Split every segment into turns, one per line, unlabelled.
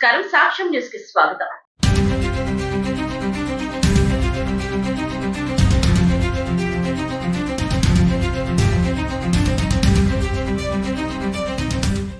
నమస్కారం. సాక్ష్యం న్యూస్కి స్వాగతం.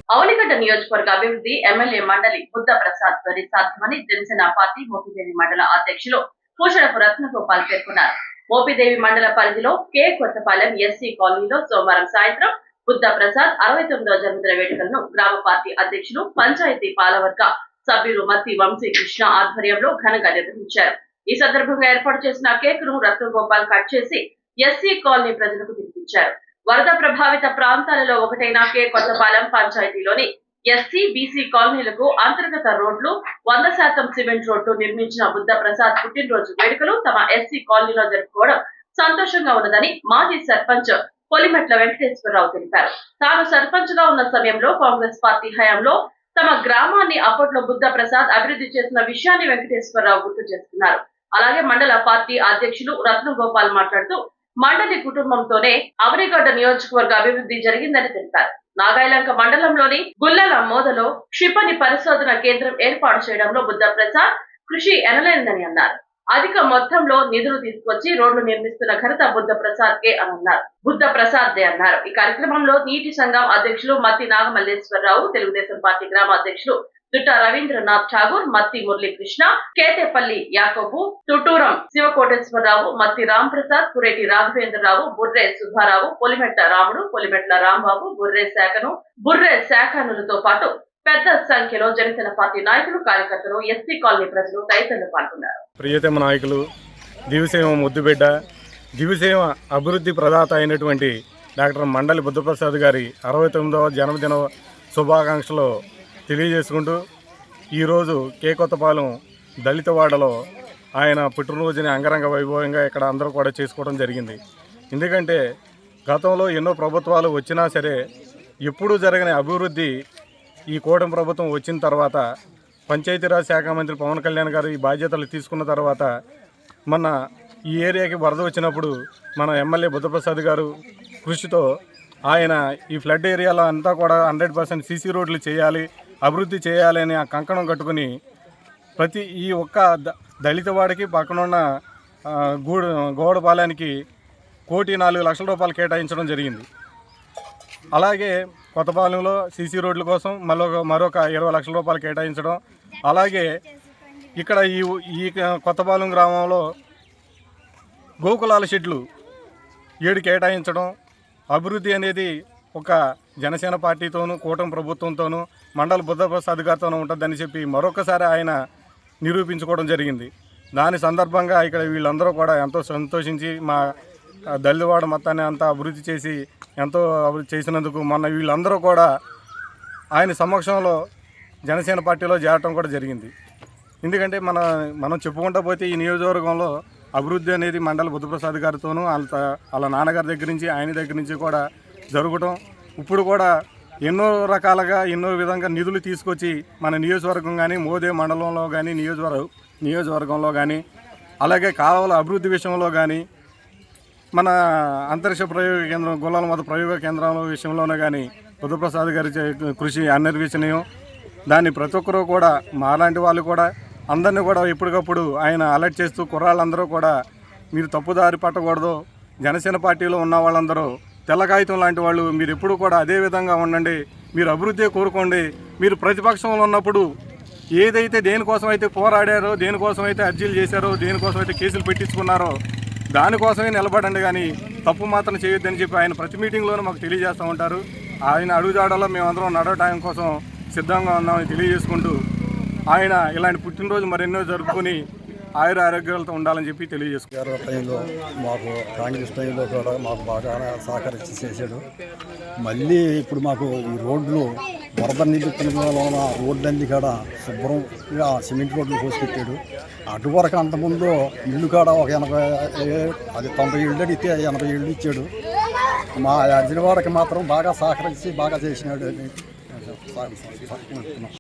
అవనిగడ్డ నియోజకవర్గ అభివృద్ధి ఎమ్మెల్యే మండలి బుద్ధ ప్రసాద్ త్వరి సాధ్యమని జనసేన పార్టీ మోపిదేవి మండల అధ్యక్షులు పూషణపు రత్నగోపాల్ పేర్కొన్నారు. మోపిదేవి మండల పరిధిలో కె. కొత్తపాలెం ఎస్సీ కాలనీలో సోమవారం సాయంత్రం బుద్ధ ప్రసాద్ అరవై తొమ్మిదవ జన్మదిన వేడుకలను గ్రామ పార్టీ అధ్యక్షులు పంచాయతీ పాలవర్గ సభ్యులు మత్తి వంశీ కృష్ణ ఆధ్వర్యంలో ఘనంగా నిర్వహించారు. ఈ సందర్భంగా ఏర్పాటు చేసిన కేక్ను రత్నగోపాల్ కట్ చేసి ఎస్సీ కాలనీ ప్రజలకు తినిపించారు. వరద ప్రభావిత ప్రాంతాలలో ఒకటైన కే. కొత్తపాలెం పంచాయతీలోని ఎస్సీ బీసీ కాలనీలకు అంతర్గత రోడ్లు వంద శాతం సిమెంట్ రోడ్లు నిర్మించిన బుద్ధ ప్రసాద్ పుట్టినరోజు వేడుకలు తమ ఎస్సీ కాలనీలో జరుపుకోవడం సంతోషంగా ఉన్నదని మాజీ సర్పంచ్ పొలిమెట్ల వెంకటేశ్వరరావు తెలిపారు. తాను సర్పంచ్గా ఉన్న సమయంలో కాంగ్రెస్ పార్టీ హయాంలో తమ గ్రామాన్ని అప్పట్లో బుద్ధ ప్రసాద్ అభివృద్ధి చేసిన విషయాన్ని వెంకటేశ్వరరావు గుర్తు చేస్తున్నారు అలాగే మండల పార్టీ అధ్యక్షులు రత్న గోపాల్ మాట్లాడుతూ మండలి కుటుంబంతోనే అవనిగడ్డ నియోజకవర్గ అభివృద్ధి జరిగిందని తెలిపారు. నాగాయలంక మండలంలోని గుల్లల మోదలో క్షిపణి పరిశోధన కేంద్రం ఏర్పాటు చేయడంలో బుద్ధ ప్రసాద్ కృషి ఎనలేనిదని అన్నారు. అధిక మొత్తంలో నిధులు తీసుకొచ్చి రోడ్లు నిర్మిస్తున్న ఘనత బుద్ధ ప్రసాద్ కే అని అన్నారు. బుద్ధ ప్రసాద్ దే అన్నారు. ఈ కార్యక్రమంలో నీటి సంఘం అధ్యక్షులు మత్తి నాగమల్లేశ్వరరావు తెలుగుదేశం పార్టీ గ్రామ అధ్యక్షులు దుట్ట రవీంద్రనాథ్ ఠాగూర్ మత్తి మురళీకృష్ణ కేతేపల్లి యాకోబు తుటూరం శివకోటేశ్వరరావు మత్తి రాంప్రసాద్ కురేటి రాఘవేంద్రరావు బుర్రే సుబ్బారావు పొలిమెట్ల రాముడు పొలిమెట్ల రాంబాబు బుర్రే శాఖను బుర్రే శాఖనులతో పాటు పెద్ద సంఖ్యలో జనసేన పార్టీ నాయకులు కార్యకర్తలు ఎస్సీ కాలనీ ప్రజలు తదితరులు పాల్గొన్నారు.
ప్రియతమ నాయకులు దివిసేమ ముద్దుబిడ్డ దివిసేమ అభివృద్ధి ప్రదాత అయినటువంటి డాక్టర్ మండలి బుద్ధప్రసాద్ గారి అరవై తొమ్మిదవ జన్మదిన శుభాకాంక్షలు తెలియజేసుకుంటూ ఈరోజు కే కొత్తపాలెం దళితవాడలో ఆయన పుట్టినరోజుని అంగరంగ వైభవంగా ఇక్కడ అందరూ కూడా చేసుకోవడం జరిగింది. ఎందుకంటే గతంలో ఎన్నో ప్రభుత్వాలు వచ్చినా సరే ఎప్పుడూ జరగని అభివృద్ధి ఈ కూటమి ప్రభుత్వం వచ్చిన తర్వాత పంచాయతీరాజ్ శాఖ మంత్రి పవన్ కళ్యాణ్ గారు ఈ బాధ్యతలు తీసుకున్న తర్వాత మన ఈ ఏరియాకి వరద వచ్చినప్పుడు మన ఎమ్మెల్యే బుద్ధప్రసాద్ గారు కృషితో ఆయన ఈ ఫ్లడ్ ఏరియాలో అంతా కూడా హండ్రెడ్ పర్సెంట్ సీసీ రోడ్లు చేయాలి అభివృద్ధి చేయాలి అని ఆ కంకణం కట్టుకుని ప్రతి ఈ ఒక్క దళిత వాడికి పక్కనున్న గూడు గోడపాలెనికి కోటి నాలుగు లక్షల రూపాయలు కేటాయించడం జరిగింది. అలాగే కొత్తపాలెంలో సీసీ రోడ్ల కోసం మరొక మరొక ఇరవై లక్షల రూపాయలు కేటాయించడం. అలాగే ఇక్కడ ఈ ఈ కొత్తపాలెం గ్రామంలో గోకులాల షెడ్లు ఏడు కేటాయించడం. అభివృద్ధి అనేది ఒక జనసేన పార్టీతోనూ కూటమి ప్రభుత్వంతోనూ మండల బుద్ధప్రసాద్ గారితోనూ ఉంటుందని చెప్పి మరొకసారి ఆయన నిరూపించుకోవడం జరిగింది. దాని సందర్భంగా ఇక్కడ వీళ్ళందరూ కూడా ఎంతో సంతోషించి మా దళితవాడ మొత్తాన్ని అంతా అభివృద్ధి చేసి ఎంతో అభివృద్ధి చేసినందుకు మొన్న వీళ్ళందరూ కూడా ఆయన సమక్షంలో జనసేన పార్టీలో చేరటం కూడా జరిగింది. ఎందుకంటే మన మనం చెప్పుకుంటా పోతే ఈ నియోజకవర్గంలో అభివృద్ధి అనేది మండల బుద్ధప్రసాద్ గారితోనూ వాళ్ళ వాళ్ళ నాన్నగారి దగ్గర నుంచి ఆయన దగ్గర నుంచి కూడా జరగటం ఇప్పుడు కూడా ఎన్నో రకాలుగా ఎన్నో విధంగా నిధులు తీసుకొచ్చి మన నియోజకవర్గం కానీ మోదే మండలంలో కానీ నియోజకవర్గ నియోజకవర్గంలో కానీ అలాగే కాలువల అభివృద్ధి విషయంలో కానీ మన అంతరిక్ష ప్రయోగ కేంద్రం గుల్లాల మత ప్రయోగ కేంద్రం విషయంలోనే కానీ బుద్ధప్రసాద్ గారి చే- కృషి అనిర్వచనీయం. దాన్ని ప్రతి ఒక్కరూ కూడా మాలాంటి వాళ్ళు కూడా అందరినీ కూడా ఎప్పటికప్పుడు ఆయన అలర్ట్ చేస్తూ కుర్రాళ్ళందరూ కూడా మీరు తప్పుదారి పట్టకూడదు జనసేన పార్టీలో ఉన్న వాళ్ళందరూ తెల్ల కాగితం లాంటి వాళ్ళు మీరు ఎప్పుడు కూడా అదే విధంగా ఉండండి మీరు అభివృద్ధి కోరుకోండి మీరు ప్రతిపక్షంలో ఉన్నప్పుడు ఏదైతే దేనికోసం అయితే పోరాడారో దేనికోసం అయితే అర్జీలు చేశారో దేనికోసం అయితే కేసులు పెట్టించుకున్నారో దానికోసమే నిలబడండి కానీ తప్పు మాత్రం చేయొద్దని చెప్పి ఆయన ప్రతి మీటింగ్లోనూ మాకు తెలియజేస్తూ ఉంటారు. ఆయన అడుగుజాడలో మేమందరం నడవటాయం కోసం సిద్ధంగా ఉన్నామని తెలియజేసుకుంటూ ఆయన ఇలాంటి పుట్టినరోజు మరెన్నో జరుపుకొని ఆయుర ఆరోగ్యాలతో ఉండాలని చెప్పి
తెలియజేసుకున్నారు టైంలో మాకు కాంగ్రెస్ టైంలో కూడా మాకు బాగా సహకరించి చేశాడు. మళ్ళీ ఇప్పుడు మాకు ఈ రోడ్లు వరద నీళ్ళు వలన రోడ్లన్నీ కాడ శుభ్రంగా సిమెంట్ రోడ్లు పోసి పెట్టాడు అటు వరకు అంతకుముందు ఇల్లు కాడ ఒక ఎనభై అది తొంభై ఇళ్ళు అడిగితే ఎనభై ఇళ్ళు ఇచ్చాడు. మా అర్జునవాడకి మాత్రం బాగా సహకరించి బాగా చేసినాడు అని.